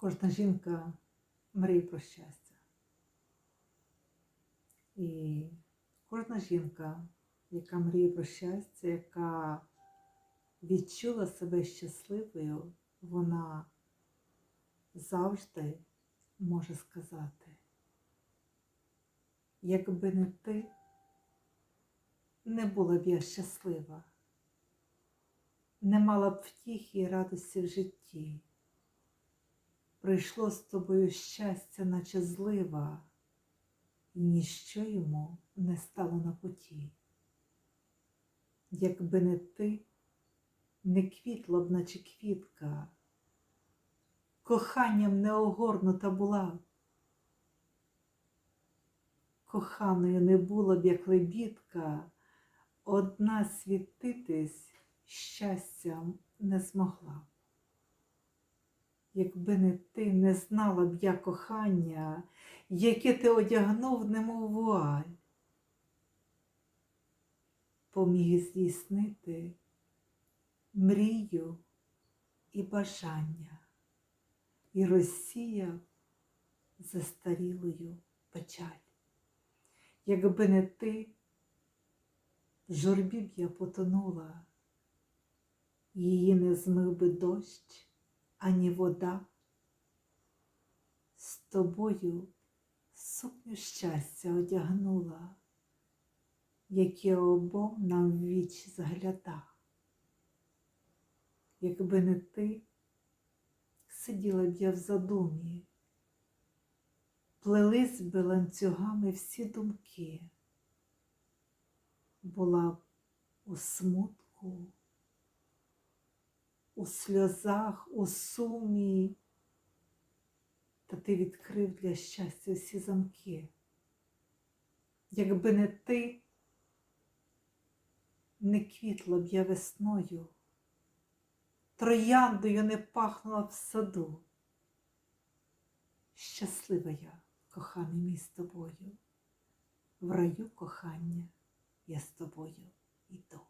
Кожна жінка мріє про щастя. І кожна жінка, яка мріє про щастя, яка відчула себе щасливою, вона завжди може сказати, якби не ти, не була б я щаслива, не мала б втіхи і радості в житті. Прийшло з тобою щастя, наче злива, і ніщо йому не стало на путі. Якби не ти, не квітла б, наче квітка, коханням не огорнута була. Коханою не була б, як лебідка, одна світитись щастям не змогла. Якби не ти, не знала б я кохання, яке ти одягнув, немов вуаль, поміг здійснити мрію і бажання і розсіяв застарілою печаль. Якби не ти, в журбі б я потонула, її не змив би дощ ані вода. З тобою сукню щастя одягнула, яке обом нам віч загляда. Якби не ти, сиділа б я в задумі, плелись би ланцюгами всі думки, була б у смутку у сльозах, у сумі, та ти відкрив для щастя всі замки. Якби не ти, не квітла б я весною, трояндою не пахнула в саду. Щаслива я, коханий мій з тобою, в раю кохання я з тобою йду.